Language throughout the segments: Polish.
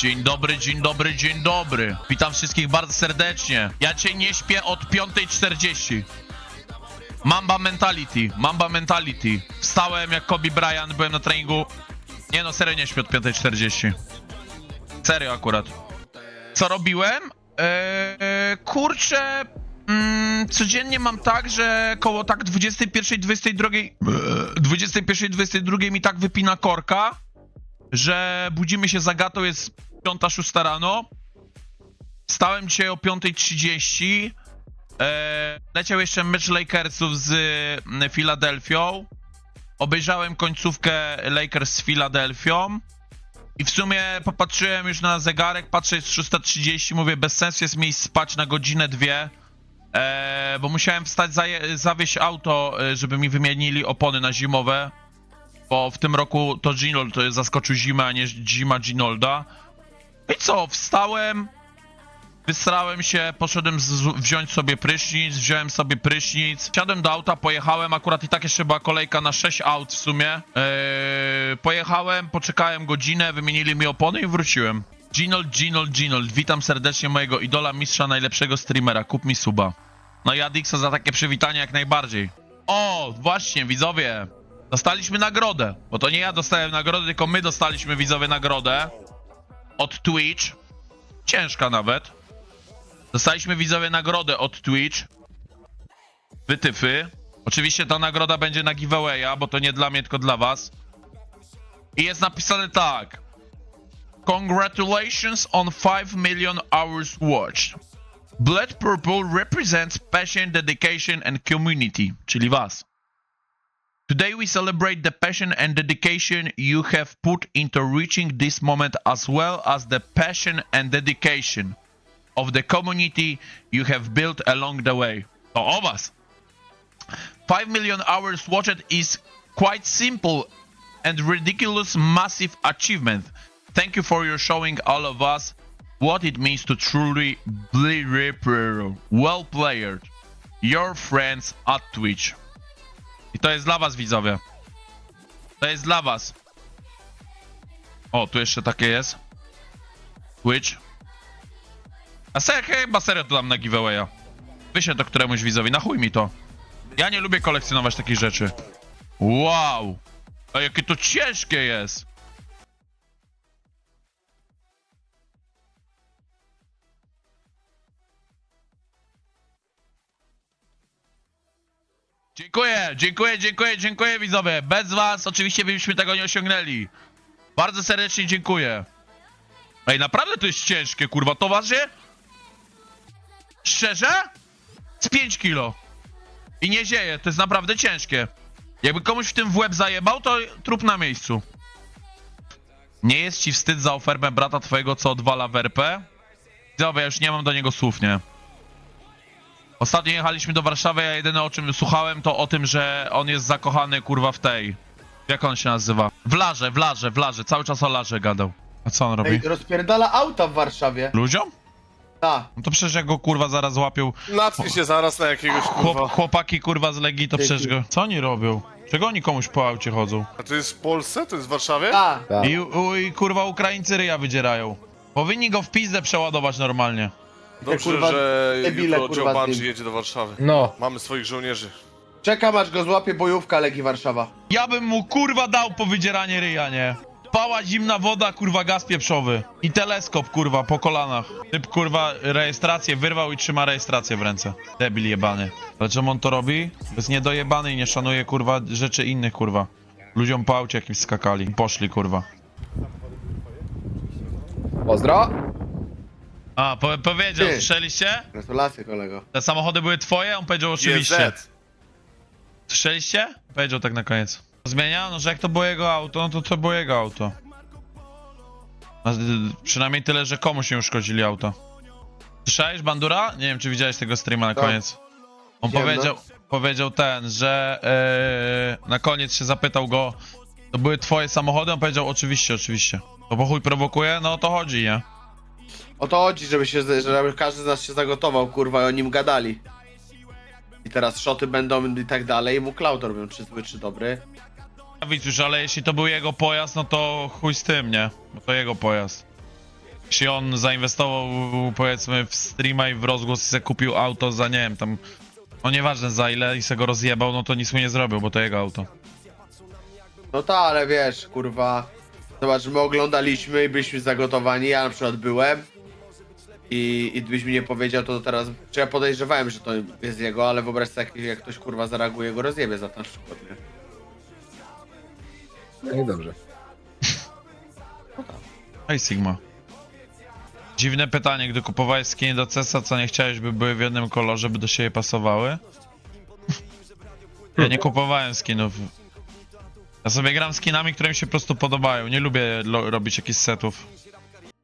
Dzień dobry, dzień dobry, dzień dobry. Witam wszystkich bardzo serdecznie. Ja cię nie śpię od 5.40. Mamba mentality, mamba mentality. Wstałem jak Kobe Bryant, byłem na treningu. Nie no, serio nie śpię od 5.40. Serio akurat. Co robiłem? Eee, kurczę, mm, codziennie mam tak, że koło tak 21, 22, eee, 21, 22 mi tak wypina korka, że budzimy się za gatą, jest 5, 6 rano. Stałem dzisiaj o 5.30. Eee, leciał jeszcze mecz Lakersów z mm, Filadelfią. Obejrzałem końcówkę Lakers z Filadelfią. I w sumie popatrzyłem już na zegarek, patrzę jest 6.30, mówię bez sensu jest mi iść spać na godzinę, dwie, e, bo musiałem wstać, zaje- zawieźć auto, e, żeby mi wymienili opony na zimowe, bo w tym roku to Ginold zaskoczył zimę, a nie zima Ginolda. I co, wstałem, wysrałem się, poszedłem wziąć sobie prysznic, wziąłem sobie prysznic, wsiadłem do auta, pojechałem, akurat i tak jeszcze była kolejka na 6 aut w sumie. Eee, pojechałem, poczekałem godzinę, wymienili mi opony i wróciłem. Ginold, Ginold, Ginold, witam serdecznie mojego idola, mistrza, najlepszego streamera, kup mi suba. No i Adixo za takie przywitanie jak najbardziej. O, właśnie, widzowie, dostaliśmy nagrodę, bo to nie ja dostałem nagrodę, tylko my dostaliśmy, widzowie, nagrodę od Twitch. Ciężka nawet. Dostaliśmy widzowie nagrodę od Twitch. Wytyfy. Oczywiście ta nagroda będzie na giveawaya, bo to nie dla mnie, tylko dla was. I jest napisane tak. Congratulations on 5 million hours watched. Blood Purple represents passion, dedication and community, czyli was. Today we celebrate the passion and dedication you have put into reaching this moment as well as the passion and dedication of the community you have built along the way. To o was. 5 million hours watched is quite simple and ridiculous massive achievement. Thank you for your showing all of us what it means to truly be Well played. Your friends at Twitch. I to jest dla was widzowie. To jest dla was. O, tu jeszcze takie jest. Twitch. A se, chyba serio to dam na giveawaya. Wyślę to któremuś widzowi, na chuj mi to. Ja nie lubię kolekcjonować takich rzeczy. Wow! A jakie to ciężkie jest! Dziękuję, dziękuję, dziękuję, dziękuję widzowie. Bez was oczywiście byśmy tego nie osiągnęli. Bardzo serdecznie dziękuję. Ej, naprawdę to jest ciężkie, kurwa. To waży? Szczerze? Z 5 kilo. I nie zieje, to jest naprawdę ciężkie. Jakby komuś w tym w łeb zajebał, to trup na miejscu. Nie jest ci wstyd za ofermę brata twojego, co odwala w RP? Dobra, ja już nie mam do niego słów, nie? Ostatnio jechaliśmy do Warszawy, ja jedyne o czym słuchałem, to o tym, że on jest zakochany, kurwa, w tej. Jak on się nazywa? W Larze, w Larze, w Larze. Cały czas o Larze gadał. A co on robi? Ej, rozpierdala auta w Warszawie. Ludziom? Ta. No to przecież jak go kurwa zaraz łapią. Natknij się zaraz na jakiegoś Chłop, kurwa. chłopaki kurwa z Legii, to przecież go... Co oni robią? Czego oni komuś po aucie chodzą? A to jest w Polsce? To jest w Warszawie? Ta. I, u, I kurwa Ukraińcy ryja wydzierają. Powinni go w pizdę przeładować normalnie. Dobrze, kurwa, że debile, jutro kurwa, Joe z Bungie tym. jedzie do Warszawy. No. Mamy swoich żołnierzy. Czekam aż go złapie bojówka Legii Warszawa. Ja bym mu kurwa dał po wydzieranie ryja, nie? Pała zimna woda, kurwa gaz pieprzowy. I teleskop, kurwa, po kolanach. Typ, kurwa, rejestrację wyrwał i trzyma rejestrację w ręce. Debil jebany. Ale czemu on to robi? Jest niedojebany i nie szanuje, kurwa, rzeczy innych, kurwa. Ludziom po aucie jakimś skakali. Poszli, kurwa. Pozdro. A, po powiedział, Ty. słyszeliście? Gratulacje kolego. Te samochody były twoje? On powiedział oczywiście. GZ. Słyszeliście? Powiedział tak na koniec. Zmienia? No, że jak to było jego auto, no to to było jego auto. A, y, przynajmniej tyle, że komuś nie uszkodzili auto. Słyszałeś, Bandura? Nie wiem, czy widziałeś tego streama na Tak. koniec. On Widziałem, powiedział, powiedział ten, że yy, na koniec się zapytał go, to były twoje samochody? On powiedział, oczywiście, oczywiście. To po chuj prowokuje? No o to chodzi, nie? O to chodzi, żeby się, żeby każdy z nas się zagotował, kurwa, i o nim gadali. I teraz szoty będą i tak dalej, i mu cloud robią, czy zły, czy dobry. Widzisz, ale jeśli to był jego pojazd, no to chuj z tym, nie? Bo to jego pojazd. Jeśli on zainwestował powiedzmy w streama i w rozgłos i sobie kupił auto za nie wiem tam. No nieważne za ile i se go rozjebał, no to nic mu nie zrobił, bo to jego auto. No tak, ale wiesz, kurwa. Zobacz, my oglądaliśmy i byliśmy zagotowani. Ja na przykład byłem. I, i gdybyś mi nie powiedział, to teraz. Czy ja podejrzewałem, że to jest jego, ale wyobraź sobie, jak, jak ktoś kurwa zareaguje, go rozjebie za ten przykład, nie? No i dobrze. Hej Sigma. Dziwne pytanie, gdy kupowałeś skiny do CESa, co nie chciałeś, by były w jednym kolorze, by do siebie pasowały? Ja nie kupowałem skinów. Ja sobie gram skinami, które mi się po prostu podobają. Nie lubię robić jakichś setów.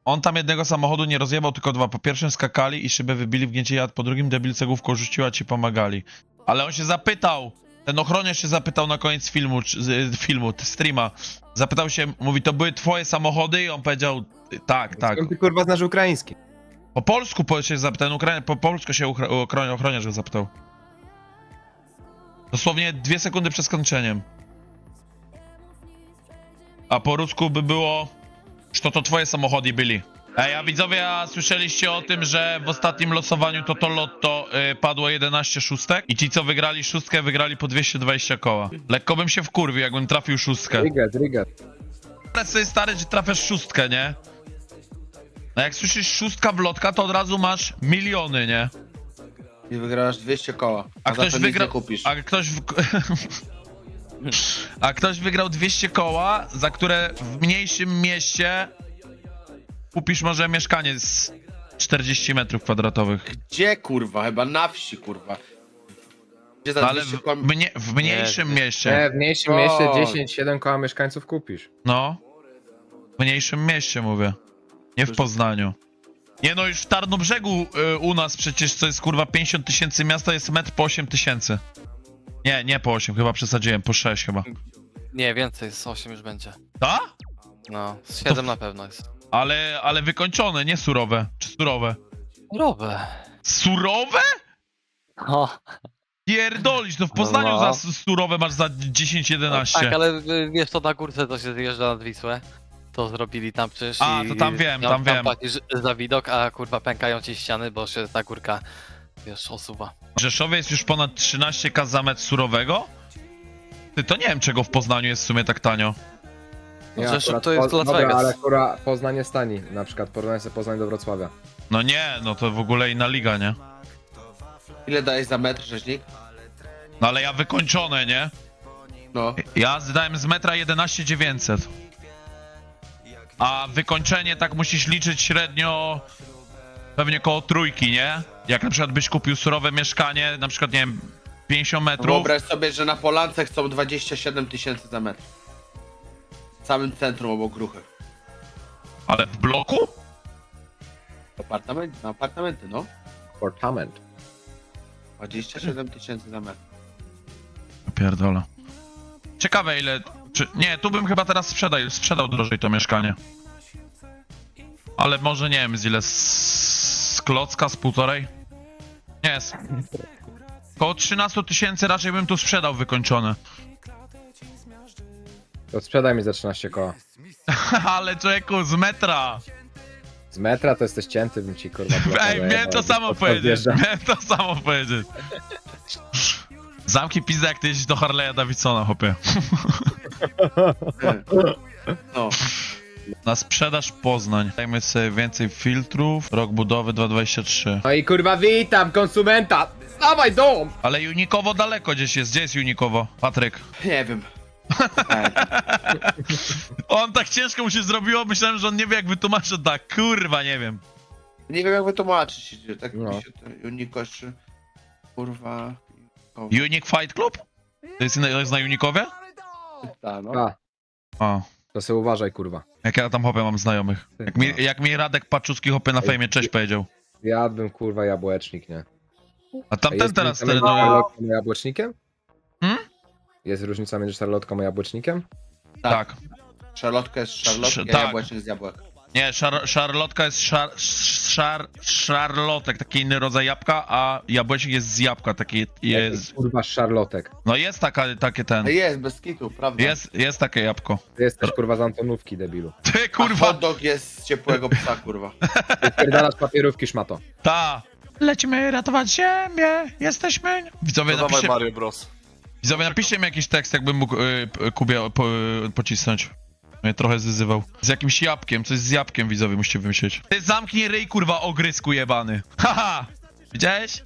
On tam jednego samochodu nie rozjebał, tylko dwa. Po pierwszym skakali i szybę wybili w gnięcie jad, po drugim debil cegłówką rzucił, a ci pomagali. Ale on się zapytał, ten ochroniarz się zapytał na koniec filmu, czy, z, filmu, t- streama. Zapytał się, mówi, to były twoje samochody? I on powiedział, tak, tak. Skąd ty kurwa znasz ukraiński? Po polsku po, się zapytał, Ukra- po polsku się uchra- ochro- ochroniarz go zapytał. Dosłownie dwie sekundy przed skończeniem. A po rusku by było, że to twoje samochody byli. Ej, a widzowie, a słyszeliście o tym, że w ostatnim losowaniu to to lotto y, padło 11 szóstek i ci, co wygrali szóstkę, wygrali po 220 koła. Lekko bym się wkurwił, jakbym trafił szóstkę. Riget, Riget. Ale sobie stary, że trafiasz szóstkę, nie? No jak słyszysz szóstka w lotka, to od razu masz miliony, nie? I wygrasz 200 koła. A za ktoś to nic wygra... nie kupisz. A ktoś w... A ktoś wygrał 200 koła, za które w mniejszym mieście kupisz może mieszkanie z 40 metrów kwadratowych. Gdzie kurwa? Chyba na wsi kurwa. Gdzie za No ale 200 w, koła... mnie, w mniejszym mieście. Nie, w mniejszym O. mieście 10-7 koła mieszkańców kupisz. No. W mniejszym mieście mówię. Nie w Poznaniu. Nie no, już w Tarnobrzegu y, u nas przecież, co jest kurwa 50 tysięcy miasta, jest metr po 8 tysięcy. Nie, nie po 8, chyba przesadziłem, po 6 chyba. Nie, więcej, z 8 już będzie. Ta? No, z 7 na pewno jest. Ale, ale wykończone, nie surowe. Czy surowe? Robię. Surowe? O, Pierdolisz, no w Poznaniu No. za s- surowe masz za 10-11. tak, ale y, wiesz, to na górce to się zjeżdża nad Wisłę. To zrobili tam przecież A, i to tam wiem, tam, tam wiem. płacisz za widok, a kurwa pękają ci ściany, bo się ta górka, wiesz, osuwa. W Rzeszowie jest już ponad 13k za metr surowego? Ty, to nie wiem czego w Poznaniu jest w sumie tak tanio. Nie, Rzeszów akurat to jest Po- Las Dobra, Vegas. ale kurwa Poznań jest tani. Na przykład porównaj sobie Poznań do Wrocławia. No nie, no to w ogóle inna liga, nie? Ile dajesz za metr rzeźnik? No ale ja wykończone, nie? No. Ja zdałem z metra 11900. A wykończenie tak musisz liczyć średnio pewnie koło trójki, nie? Jak na przykład byś kupił surowe mieszkanie, na przykład nie wiem, 50 metrów. Wyobraź sobie, że na Polance chcą 27 tysięcy za metr. W samym centrum obok gruchy. Ale w bloku? Apartament, na apartamenty, no. Apartament. 27 tysięcy za metr. Pierdolę. Ciekawe ile... Czy, nie, tu bym chyba teraz sprzedał, sprzedał drożej to mieszkanie. Ale może nie wiem z ile, z klocka, z półtorej? Nie, z... Koło 13 tysięcy raczej bym tu sprzedał wykończone. To sprzedaj mi za 13 koła. Ale człowieku, z metra! Z metra to jesteś cięty, bym ci kurwa Ej, miałem to samo powiedzieć, miałem to samo powiedzieć. Zamknij pizdę, jak ty jeździsz do Harley'a Davidsona, chłopie. No. Na sprzedaż Poznań. Dajmy sobie więcej filtrów. Rok budowy 223. No i kurwa witam konsumenta! Dawaj dom! Ale Unikowo daleko gdzieś jest. Gdzie jest Unikowo? Patryk. Nie wiem. On tak ciężko mu się zrobiło, myślałem, że on nie wie jak wytłumaczyć. Tak, kurwa, nie wiem. nie wiem jak wytłumaczyć. Tak No. mi się to kurwa... Unik Fight Club? To jest, to jest na Unikowie? Ta, no. A, A. to sobie uważaj kurwa. Jak ja tam hopę mam znajomych. Jak mi, jak mi Radek Paczuski hopy na fejmie cześć powiedział. Jadłbym kurwa jabłecznik, nie? A A tamten jest teraz... różnica Ten, między no, szarlotką a jabłecznikiem? Hmm? Jest różnica między szarlotką a jabłecznikiem? tak. Szarlotka jest szarlotka, Sz- tak. jabłecznik z jabłek. Nie, szar, szarlotka jest szar, sz- szar, szarlotek, taki inny rodzaj jabłka, a jabłecznik jest z jabłka, taki jest... Kurwa, szarlotek. No jest taka, takie ten, A jest, bez kitu, prawda? jest, jest takie jabłko. Ty jesteś kurwa z Antonówki, debilu. Ty A kurwa, hot dog jest z ciepłego psa, kurwa. Pierdalasz papierówki, szmato. ta. Lecimy ratować ziemię, jesteśmy... Widzowie, No napiszcie, Mario Bros. widzowie, napiszcie mi jakiś tekst, jakbym mógł y, Kubie po, y, pocisnąć. Mnie trochę zwyzywał. Z jakimś jabłkiem, coś z jabłkiem widzowie musicie wymyślić. Ty zamknij ryj, kurwa, ogrysku jebany. Haha! Widziałeś?